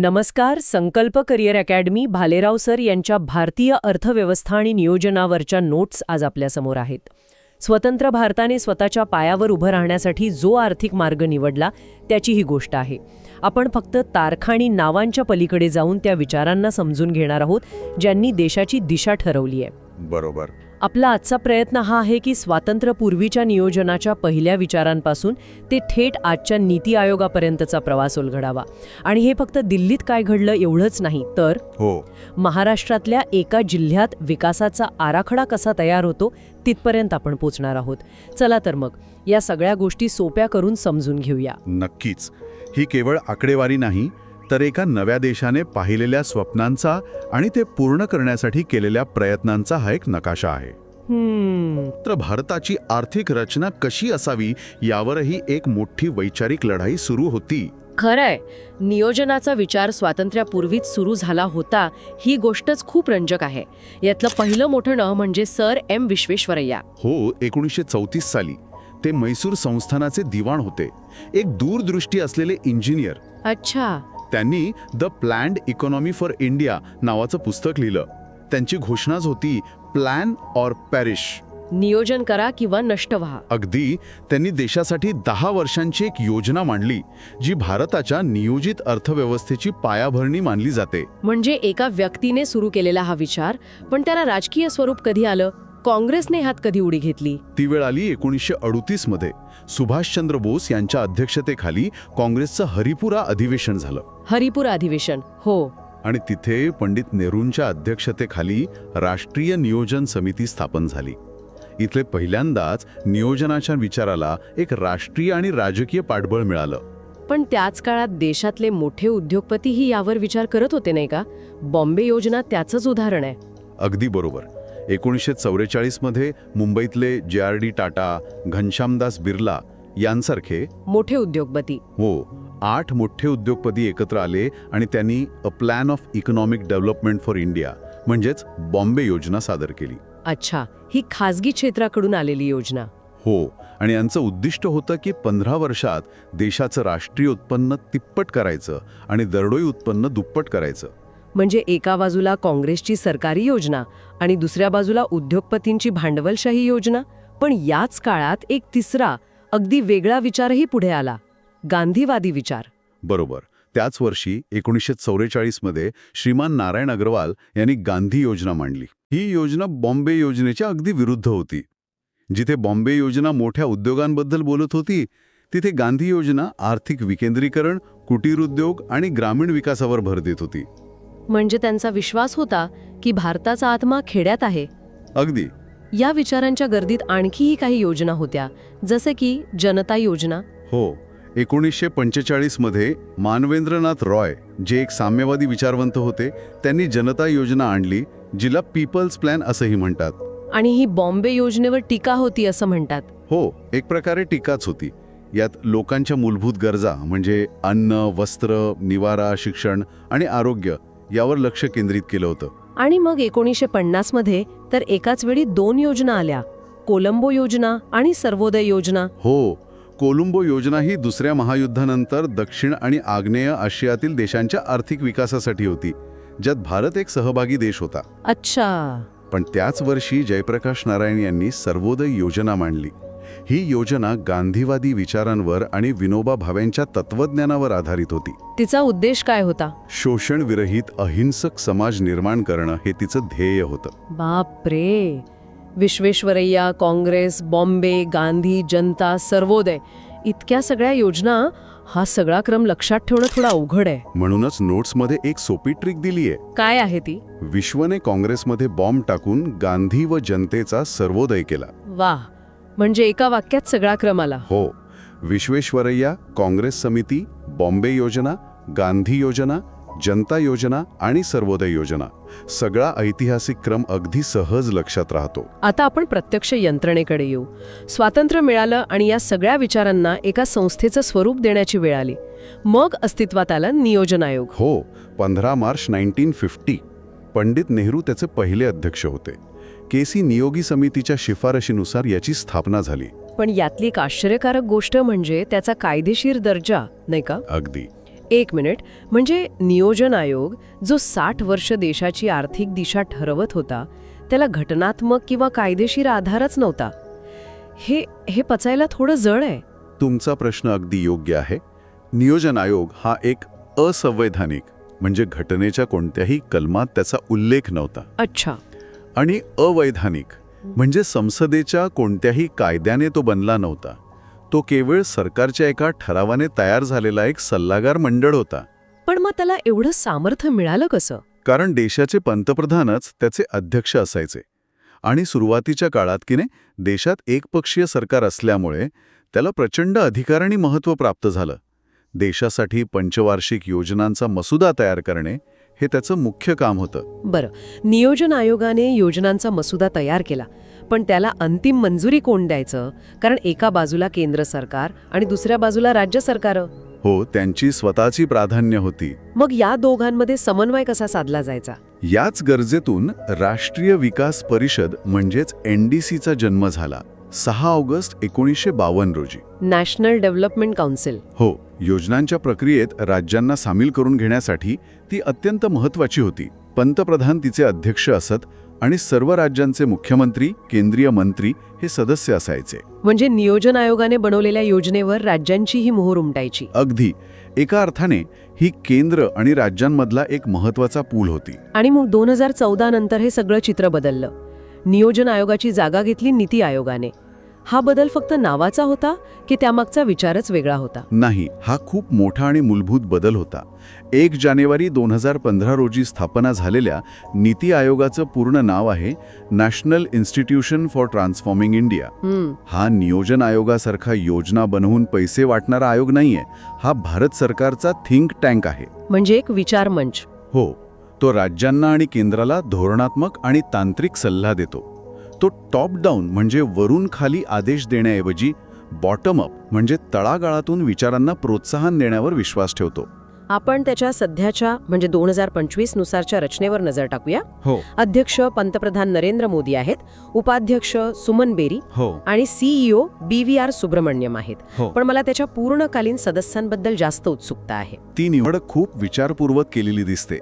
नमस्कार संकल्प career academy Bhalerao sir यांच्या भारतीय अर्थव्यवस्था आणि नियोजनावरच्या नोट्स आज आपल्यासमोर आहेत. स्वतंत्र भारताने स्वतःच्या पायावर उभं राहण्यासाठी जो आर्थिक मार्ग निवडला त्याची ही गोष्ट आहे. आपण फक्त तारखा आणि नावांच्या पलीकडे जाऊन त्या विचारांना समजून घेणार आहोत ज्यांनी देशाची दिशा ठरवली आहे. बरोबर. आपला आजचा प्रयत्न हा आहे की स्वातंत्र्यपूर्वीच्या नियोजनाच्या पहिल्या विचारांपासून ते थेट आजच्या नीती आयोगापर्यंतचा प्रवास उलगडावा. आणि हे फक्त दिल्लीत काय घडलं एवढंच नाही तर हो. महाराष्ट्रातल्या एका जिल्ह्यात विकासाचा आराखडा कसा तयार होतो तिथपर्यंत आपण पोचणार आहोत. चला तर मग या सगळ्या गोष्टी सोप्या करून समजून घेऊया. नक्कीच. ही केवळ आकडेवारी नाही तर एका नव्या देशाने पाहिलेल्या स्वप्नांचा आणि ते पूर्ण करण्यासाठी केलेल्या प्रयत्नांचा हा एक नकाशा आहे. तर भारताची आर्थिक रचना कशी असावी यावरही एक मोठी वैचारिक लढाई सुरू होती. खरंय. नियोजनाचा विचार स्वातंत्र्यापूर्वीच सुरू झाला होता ही गोष्टच खूप रंजक आहे. यातलं पहिलं मोठं नाव म्हणजे सर एम विश्वेश्वरय्या. हो एकोणीसशे चौतीस साली. ते मैसूर संस्थानाचे दिवाण होते. एक दूरदृष्टी असलेले इंजिनियर. अच्छा. त्यांनी the planned economy for India नावाचं पुस्तक लिहिलं. त्यांची घोषणाच होती प्लॅन ऑर पॅरिश. नियोजन करा किंवा नष्ट व्हा. अगदी त्यांनी देशासाठी दहा वर्षांची एक योजना मांडली जी भारताच्या नियोजित अर्थव्यवस्थेची पायाभरणी मानली जाते. म्हणजे एका व्यक्तीने सुरू केलेला हा विचार पण त्याला राजकीय स्वरूप कधी आलं? काँग्रेसने ह्यात कधी उडी घेतली? ती वेळ आली एकोणीसशे अडुतीसमध्ये. सुभाषचंद्र बोस यांच्या अध्यक्षतेखाली काँग्रेसचं हरिपुरा अधिवेशन झालं. हरिपूर अधिवेशन हो. आणि तिथे पंडित नेहरूंच्या अध्यक्षतेखाली राष्ट्रीय नियोजन समिती स्थापन झाली. इथले पहिल्यांदाच नियोजनाच्या विचाराला एक राष्ट्रीय आणि राजकीय पाठबळ मिळालं. पण त्याच काळात देशातले मोठे उद्योगपतीही यावर विचार करत होते नाही का? बॉम्बे योजना त्याचंच उदाहरण आहे. अगदी बरोबर. एकोणीसशे चौवेचाळीसमध्ये मुंबईतले J R D Tata Ghanshyamdas Birla यांसारखे मोठे उद्योगपती. हो आठ मोठे उद्योगपती एकत्र आले आणि त्यांनी a plan of economic development for India म्हणजेच बॉम्बे योजना सादर केली. अच्छा ही खासगी क्षेत्राकडून आलेली योजना. हो आणि यांचं उद्दिष्ट होतं की पंधरा वर्षात देशाचं राष्ट्रीय उत्पन्न तिप्पट करायचं आणि दरडोई उत्पन्न दुप्पट करायचं. म्हणजे एका बाजूला काँग्रेसची सरकारी योजना आणि दुसऱ्या बाजूला उद्योगपतींची भांडवलशाही योजना पण याच काळात एक तिसरा अगदी वेगळा विचारही पुढे आला गांधीवादी विचार. बरोबर. त्याच वर्षी एकोणीसशे चौवेचाळीसमध्ये श्रीमान नारायण अग्रवाल यांनी गांधी योजना मांडली. ही योजना बॉम्बे योजनेच्या अगदी विरुद्ध होती. जिथे बॉम्बे योजना मोठ्या उद्योगांबद्दल बोलत होती तिथे गांधी योजना आर्थिक विकेंद्रीकरण कुटीर उद्योग आणि ग्रामीण विकासावर भर देत होती. म्हणजे त्यांचा विश्वास होता की भारताचा आत्मा खेड्यात आहे. अगदी. या विचारांच्या गर्दीत आणखीही काही योजना होत्या जसे की जनता योजना. हो एकोणीसशे पंचेचाळीसमध्ये मानवेंद्रनाथ रॉय जे एक साम्यवादी विचारवंत होते त्यांनी जनता योजना आणली जिला पीपल्स प्लॅन असंही म्हणतात. आणि ही बॉम्बे योजनेवर टीका होती असं म्हणतात. हो एक प्रकारे टीकाच होती. यात लोकांच्या मूलभूत गरजा म्हणजे अन्न वस्त्र निवारा शिक्षण आणि आरोग्य यावर लक्ष केंद्रित केलं होतं. आणि मग एकोणीसशे पन्नासमध्ये तर एकाच वेळी दोन योजना आल्या. कोलंबो योजना आणि सर्वोदय योजना. हो कोलंबो योजना ही दुसऱ्या महायुद्धानंतर दक्षिण आणि आग्नेय आशियातील देशांच्या आर्थिक विकासासाठी होती ज्यात भारत एक सहभागी देश होता. अच्छा. पण त्याच वर्षी जयप्रकाश नारायण यांनी सर्वोदय योजना मांडली. ही योजना गांधीवादी विचारांवर आणि विनोबा भावेंच्या तत्वज्ञानावर आधारित होती. तिचा उद्देश काय होता? शोषणविरहित अहिंसक समाज निर्माण करणं हे तिचं ध्येय होतं. बाप रे विश्वेश्वरय्या काँग्रेस बॉम्बे गांधी जनता सर्वोदय इतक्या सगळ्या योजना हा सगळा क्रम लक्षात ठेवणं थोडा अवघड आहे. म्हणूनच नोट्समध्ये एक सोपी ट्रिक दिलीये काय आहे ती? विश्वने काँग्रेसमध्ये बॉम्ब टाकून गांधी व जनतेचा सर्वोदय केला. वाह! म्हणजे एका वाक्यात सगळा क्रम आला. हो. विश्वेश्वरय्या काँग्रेस समिती बॉम्बे योजना गांधी योजना जनता योजना आणि सर्वोदय योजना. सगळा ऐतिहासिक क्रम अगदी सहज लक्षात राहतो. आता आपण प्रत्यक्ष यंत्रणेकडे येऊ. स्वातंत्र्य मिळालं आणि या सगळ्या विचारांना एका संस्थेचं स्वरूप देण्याची वेळ आली. मग अस्तित्वात आलं नियोजन आयोग. हो. पंधरा March nineteen fifty. Pandit Nehru त्याचे पहिले अध्यक्ष होते. केसी नियोगी समितीच्या शिफारशीनुसार याची स्थापना झाली. पण यातली एक आश्चर्यकारक गोष्ट म्हणजे त्याचा कायदेशीर दर्जा नाही का? अगदी. एक मिनिट. म्हणजे नियोजन आयोग जो साठ वर्ष देशाची आर्थिक दिशा ठरवत होता त्याला घटनात्मक किंवा कायदेशीर आधारच नव्हता. हे हे पचायला थोडं जड आहे. तुमचा प्रश्न अगदी योग्य आहे. नियोजन आयोग हा एक असंवैधानिक म्हणजे घटनेच्या कोणत्याही कलमात त्याचा उल्लेख नव्हता. अच्छा. आणि अवैधानिक म्हणजे संसदेच्या कोणत्याही कायद्याने तो बनला नव्हता. तो केवळ सरकारच्या एका ठरावाने तयार झालेला एक सल्लागार मंडळ होता. पण मग त्याला एवढं सामर्थ्य मिळालं कसं? कारण देशाचे पंतप्रधानच त्याचे अध्यक्ष असायचे. आणि सुरुवातीच्या काळात की नाही देशात एकपक्षीय सरकार असल्यामुळे त्याला प्रचंड अधिकार आणि महत्त्व प्राप्त झालं. देशासाठी पंचवार्षिक योजनांचा मसुदा तयार करणे हे त्याचं मुख्य काम होतं. बरं नियोजन आयोगाने योजनांचा मसुदा तयार केला पण त्याला अंतिम मंजुरी कोण द्यायचं? कारण एका बाजूला केंद्र सरकार आणि दुसऱ्या बाजूला राज्य सरकार. हो त्यांची स्वतःची प्राधान्य होती. मग या दोघांमध्ये समन्वय कसा साधला जायचा? याच गरजेतून राष्ट्रीय विकास परिषद म्हणजेच एनडीसीचा जन्म झाला सहा ऑगस्ट एकोणीसशे बावन्न रोजी. National development council. हो. योजनांच्या प्रक्रियेत राज्यांना सामील करून घेण्यासाठी ती अत्यंत महत्वाची होती. पंतप्रधान तिचे अध्यक्ष असत आणि सर्व राज्यांचे मुख्यमंत्री केंद्रीय मंत्री हे सदस्य असायचे. म्हणजे नियोजन आयोगाने बनवलेल्या योजनेवर राज्यांचीही मोहर उमटायची. अगदी. एका अर्थाने ही केंद्र आणि राज्यांमधला एक महत्त्वाचा पूल होती. आणि मग दोन हजार चौदा नंतर हे सगळं चित्र बदललं. नियोजन आयोगाची जागा घेतली नीती आयोगाने. हा बदल फक्त नावाचा होता की त्यामागचा विचारच वेगळा होता? नाही हा खूप मोठा आणि मूलभूत बदल होता. एक जानेवारी दोन हजार पंधरा रोजी स्थापना झालेल्या नीती आयोगाचं पूर्ण नाव आहे national institution for transforming India. हा नियोजन आयोगासारखा योजना बनवून पैसे वाटणारा आयोग नाहीये. हा भारत सरकारचा थिंक टँक आहे. म्हणजे एक विचार मंच हो तो राज्यांना आणि केंद्राला धोरणात्मक आणि तांत्रिक सल्ला देतो. तो टॉप डाऊन म्हणजे वरून खाली आदेश देण्याऐवजी बॉटम अप म्हणजे तळागाळातून विचारांना प्रोत्साहन देण्यावर विश्वास ठेवतो. आपण त्याच्या सध्याच्या म्हणजे दोन हजार पंचवीस नुसारच्या रचनेवर नजर टाकूया. हो. अध्यक्ष पंतप्रधान नरेंद्र मोदी आहेत उपाध्यक्ष सुमन बेरी हो. आणि CEO B V R Subrahmanyam आहेत. हो. पण मला त्याच्या पूर्णकालीन सदस्यांबद्दल जास्त उत्सुकता आहे. ती निवड खूप विचारपूर्वक केलेली दिसते.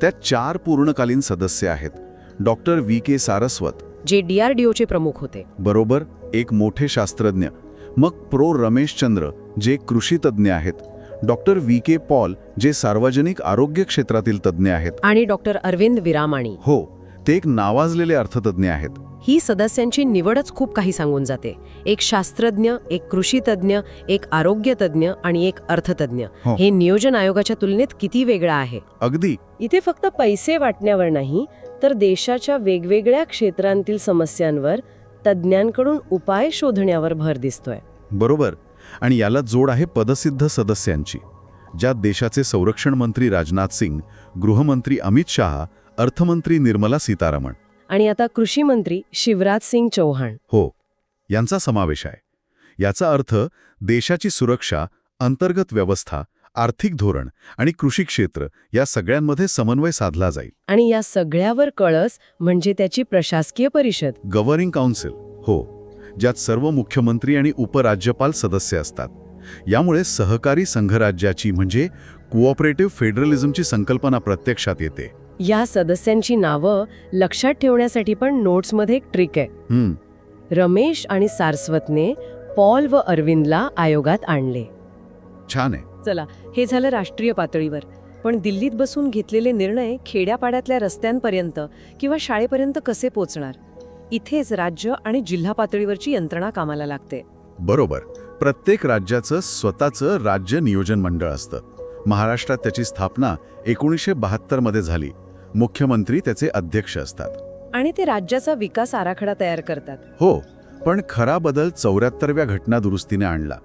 त्यात चार पूर्णकालीन सदस्य आहेत. डॉक्टर व्ही के सारस्वत जे डीआरडीओचे प्रमुख होते. बरोबर एक मोठे शास्त्रज्ञ. मग प्रो रमेश चंद्र जे कृषी तज्ज्ञ आहेत. Doctor V. के. पॉल जे सार्वजनिक आरोग्य क्षेत्रातील तज्ज्ञ आहेत. आणि डॉक्टर अरविंद विरामाणी. हो ते एक नावाजलेले अर्थतज्ज्ञ आहेत. ही सदस्यांची निवडच खूप काही सांगून जाते. एक शास्त्रज्ञ एक कृषी तज्ज्ञ एक आरोग्य तज्ज्ञ आणि एक अर्थतज्ञ. हो. हे नियोजन आयोगाच्या तुलनेत किती वेगळं आहे? अगदी. इथे फक्त पैसे वाटण्यावर नाही तर देशाच्या वेगवेगळ्या क्षेत्रांतील समस्यांवर तज्ज्ञांकडून उपाय शोधण्यावर भर दिसतोय. बरोबर. आणि याला जोड आहे पदसिद्ध सदस्यांची ज्यात देशाचे संरक्षण मंत्री राजनाथ सिंग गृहमंत्री अमित शहा अर्थमंत्री निर्मला सीतारामन. आणि आता कृषी मंत्री शिवराज सिंग चौहान. हो यांचा समावेश आहे. याचा अर्थ देशाची सुरक्षा अंतर्गत व्यवस्था आर्थिक धोरण आणि कृषी क्षेत्र या सगळ्यांमध्ये समन्वय साधला जाईल. आणि या सगळ्यावर कळस म्हणजे त्याची प्रशासकीय परिषद. गव्हर्निंग काउन्सिल हो ज्यात सर्व मुख्यमंत्री आणि उपराज्यपाल सदस्य असतात. यामुळे सहकारी संघराज्याची म्हणजे कोऑपरेटिव्ह फेडरलिझमची संकल्पना प्रत्यक्षात येते. या सदस्यांची नावं लक्षात ठेवण्यासाठी पण नोट्समध्ये एक ट्रिक आहे. रमेश आणि सारस्वतने पॉल व अरविंदला आयोगात आणले. छान आहे. चला हे झालं राष्ट्रीय पातळीवर. पण दिल्लीत बसून घेतलेले निर्णय खेड्यापाड्यातल्या रस्त्यांपर्यंत किंवा शाळेपर्यंत कसे पोचणार? इथेच राज्य आणि जिल्हा पातळीवरची यंत्रणा कामाला लागते. बरोबर. प्रत्येक राज्याचं स्वतःचं राज्य नियोजन मंडळ असतं. महाराष्ट्रात त्याची स्थापना एकोणीसशे मध्ये झाली. मुख्यमंत्री त्याचे अध्यक्ष असतात. आणि ते राज्याचा विकास आराखडा तयार करतात. हो पण खरा बदल चौऱ्याहत्तरव्या घटना दुरुस्तीने आणला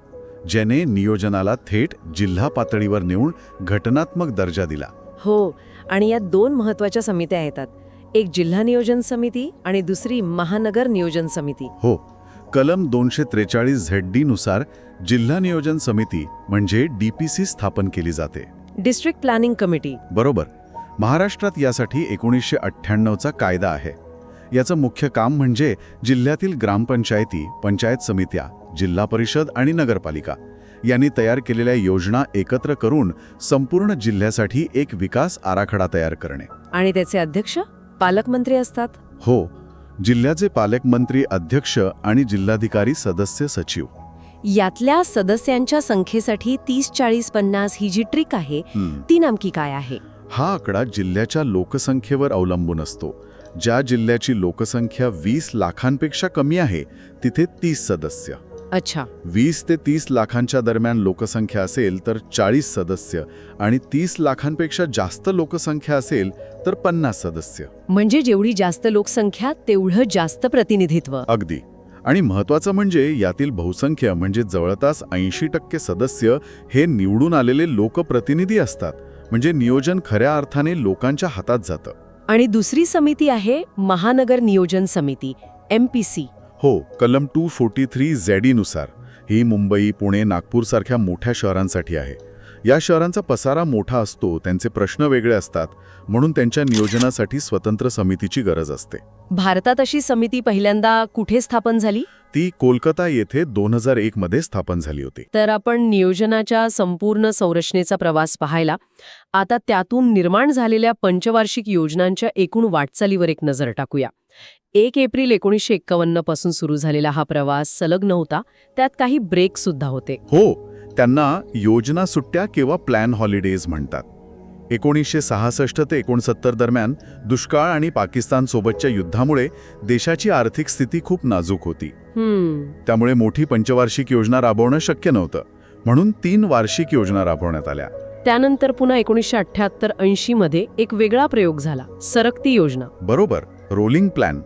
ज्याने नियोजनाला थेट जिल्हा पातळीवर नेऊन घटनात्मक दर्जा दिला. हो आणि यात दोन महत्त्वाच्या समित्या येतात. एक जिल्हा नियोजन समिती आणि दुसरी महानगर नियोजन समिती. हो कलम दोनशे त्रेचाळीस झेड डी नुसार जिल्हा नियोजन समिती म्हणजे डीपीसी स्थापन केली जाते. District planning committee. बरोबर. महाराष्ट्रात यासाठी एकोणीसशे अठ्ठ्याण्णवचा कायदा आहे. याचं मुख्य काम म्हणजे जिल्ह्यातील ग्रामपंचायती पंचायत समित्या जिल्हा परिषद आणि नगरपालिका यांनी तयार केलेल्या योजना एकत्र करून संपूर्ण जिल्ह्यासाठी एक विकास आराखडा तयार करणे. आणि त्याचे अध्यक्ष पालकमंत्री असतात? हो जिल्ह्याचे पालकमंत्री अध्यक्ष आणि जिल्हाधिकारी सदस्य सचिव. यातल्या सदस्यांच्या संख्येसाठी तीस चाळीस पन्नास ही जी ट्रिक आहे. ती नेमकी काय आहे? हा आकडा जिल्ह्याच्या लोकसंख्येवर अवलंबून असतो. ज्या जिल्ह्याची लोकसंख्या वीस लाखांपेक्षा कमी आहे तिथे तीस सदस्य. अच्छा. वीस ते तीस लाखांच्या दरम्यान लोकसंख्या असेल तर चाळीस सदस्य आणि तीस लाखांपेक्षा जास्त लोकसंख्या असेल तर पन्नास सदस्य. म्हणजे जेवढी जास्त लोकसंख्या तेवढं जास्त प्रतिनिधित्व. अगदी. आणि महत्वाचं म्हणजे यातील बहुसंख्य म्हणजे जवळपास ऐंशी टक्के सदस्य हे निवडून आलेले लोकप्रतिनिधी असतात. म्हणजे नियोजन खऱ्या अर्थाने लोकांच्या हातात जातं. आणि दुसरी समिती आहे महानगर नियोजन समिती एम पी सी हो कलम टू फोर्टी थ्री झेडीनुसार ही मुंबई पुणे नागपूरसारख्या मोठ्या शहरांसाठी आहे. या शहरांचा पसारा मोठा असतो त्यांचे प्रश्न वेगळे असतात म्हणून त्यांच्या नियोजनासाठी स्वतंत्र समितीची गरज असते. भारतात अशी समिती पहिल्यांदा कुठे स्थापन झाली? ती कोलकाता येथे दोन हजार एक मध्ये स्थापन झाली होती. तर आपण नियोजनाच्या संपूर्ण संरचनेचा प्रवास पाहायला आता त्यातून निर्माण झालेल्या पंचवार्षिक योजनांच्या एकूण वाटचालीवर एक नजर टाकूया. एक एप्रिल एकोणीसशे एक्कावन्नपासून सुरू झालेला हा प्रवास संलग्न होता त्यात काही ब्रेक सुद्धा होते. हो त्यांना योजना सुट्ट्या किंवा प्लॅन हॉलिडेज म्हणतात. एकोणीसशे सहासष्ट ते एकोणसत्तर दरम्यान दुष्काळ आणि पाकिस्तानसोबतच्या युद्धामुळे देशाची आर्थिक स्थिती खूप नाजूक होती. त्यामुळे मोठी पंचवार्षिक योजना राबवणं शक्य नव्हतं. म्हणून तीन वार्षिक योजना राबवण्यात आल्या. त्यानंतर पुन्हा एकोणीसशे अठ्ठ्याहत्तर ऐंशी मध्ये एक वेगळा प्रयोग झाला सरकती योजना. बरोबर रोलिंग प्लॅन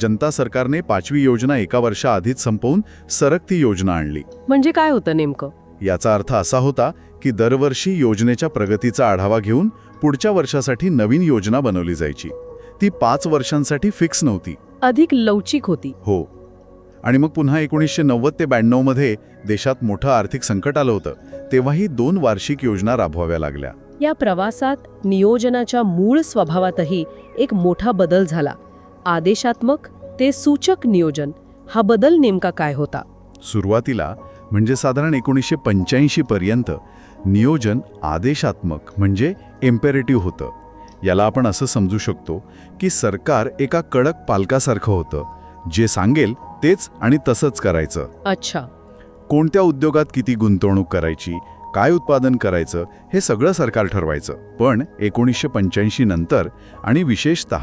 जनता सरकारने पाचवी योजना एका वर्षाआधीच संपवून सरकती योजना आणली. म्हणजे काय होतं नेमकं? याचा अर्थ असा होता की दरवर्षी योजनेच्या प्रगतीचा आढावा घेऊन पुढच्या वर्षासाठी नवीन योजना बनवली जायची. ती पाच वर्षांसाठी फिक्स नव्हती. अधिक लवचिक होती. हो. आणि मग पुन्हा एकोणीसशे नव्वद ते ब्याण्णवमध्ये देशात मोठं आर्थिक संकट आलं होतं. तेव्हाही दोन वार्षिक योजना राबवाव्या लागल्या. या प्रवासात नियोजनाच्या मूळ स्वभावातही एक मोठा बदल झाला. आदेशात्मक ते सूचक नियोजन. हा बदल नेमका काय होता? सुरुवातीला म्हणजे साधारण एकोणीसशे पंच्याऐंशी पर्यंत नियोजन आदेशात्मक म्हणजे एम्पेरेटिव्ह होतं. याला आपण असं समजू शकतो की सरकार एका कडक पालकासारखं होतं. जे सांगेल तेच आणि तसंच करायचं. अच्छा. कोणत्या उद्योगात किती गुंतवणूक करायची काय उत्पादन करायचं हे सगळं सरकार ठरवायचं. पण एकोणीसशे पंच्याऐंशी नंतर आणि विशेषत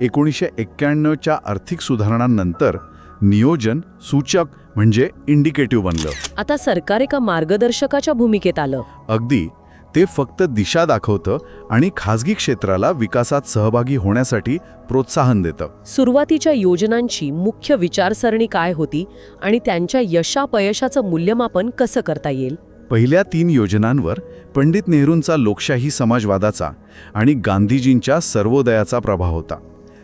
एकोणीसशे एक्क्याण्णवच्या आर्थिक सुधारणांनंतर नियोजन सूचक म्हणजे इंडिकेटिव्ह बनलं. आता सरकार एका मार्गदर्शकाच्या भूमिकेत आलं. अगदी ते फक्त दिशा दाखवतं आणि खाजगी क्षेत्राला विकासात सहभागी होण्यासाठी प्रोत्साहन देतं. सुरुवातीच्या योजनांची मुख्य विचारसरणी काय होती आणि त्यांच्या यशापयशाचं मूल्यमापन कसं करता येईल? पहिल्या तीन योजनांवर पंडित नेहरूंचा लोकशाही समाजवादाचा आणि गांधीजींच्या सर्वोदयाचा प्रभाव होता.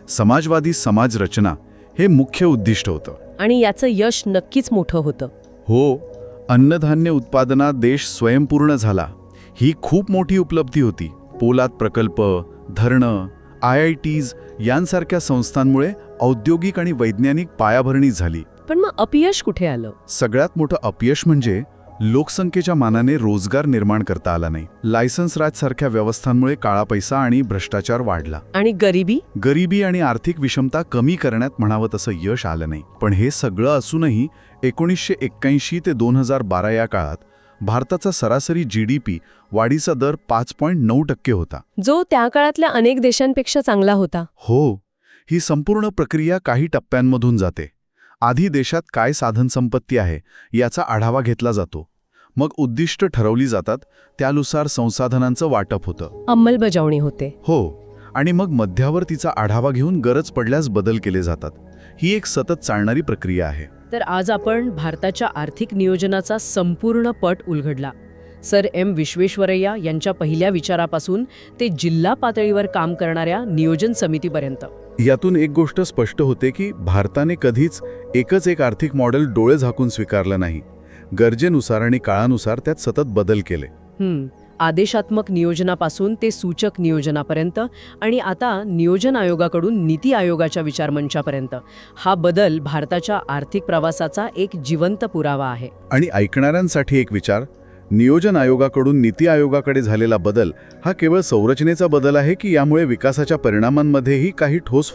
समाजवादी समाज रचना हे मुख्य उद्दिष्ट होतं. आणि याचं यश नक्कीच मोठं होतं. हो अन्नधान्य उत्पादनात देश स्वयंपूर्ण झाला. ही खूप मोठी उपलब्धी होती. पोलाद प्रकल्प धरणं आय आय टीज यांसारख्या संस्थांमुळे औद्योगिक आणि वैज्ञानिक पायाभरणी झाली. पण मग अपयश कुठे आलं? सगळ्यात मोठं अपयश म्हणजे लोकसंख्येच्या मानाने रोजगार निर्माण करता आला नाही. लायसन्स राज सारख्या व्यवस्थांमुळे काळा पैसा आणि भ्रष्टाचार वाढला. आणि गरिबी? गरिबी आणि आर्थिक विषमता कमी करण्यात म्हणावं तसं यश आलं नाही. पण हे सगळं असूनही एकोणीसशे एक्क्याऐंशी ते दोन हजार बारा या काळात भारताचा सरासरी जी डी पी वाढीचा दर पाच पॉईंट नऊ टक्के होता. जो त्या काळातल्या अनेक देशांपेक्षा चांगला होता. हो ही संपूर्ण प्रक्रिया काही टप्प्यांमधून जाते. आधी देशात काय साधनसंपत्ती आहे याचा आढावा घेतला जातो. मग उद्दिष्ट ठरवली जातात त्यानुसार संसाधनांचं वाटप होतं. अंमलबजावणी होते. हो आणि मग मध्यावर तिचा आढावा घेऊन गरज पडल्यास बदल केले जातात. ही एक सतत चालणारी प्रक्रिया आहे. तर आज आपण भारताच्या आर्थिक नियोजनाचा संपूर्ण पट उलगडला. सर एम विश्वेश्वरय्या यांच्या पहिल्या विचारापासून ते जिल्हा पातळीवर काम करणाऱ्या नियोजन समितीपर्यंत. यातून एक गोष्ट स्पष्ट होते की भारताने कधीच एकच एक आर्थिक मॉडेल डोळे झाकून स्वीकारलं नाही. गरजेनुसार आणि काळानुसार त्यात सतत बदल केले. आदेशात्मक नियोजनापासून ते सूचक नियोजनापर्यंत आणि आता नियोजन आयोगाकडून नीती आयोगाच्या विचारमंचापर्यंत. हा बदल भारताच्या आर्थिक प्रवासाचा एक जिवंत पुरावा आहे. आणि ऐकणाऱ्यांसाठी एक विचार नियोजन आयोगाकडून नीती आयोगाकडे झालेला बदल हा केवळ संरचनेचा बदल आहे की यामुळे विकासाच्या परिणामांमध्येही काही ठोस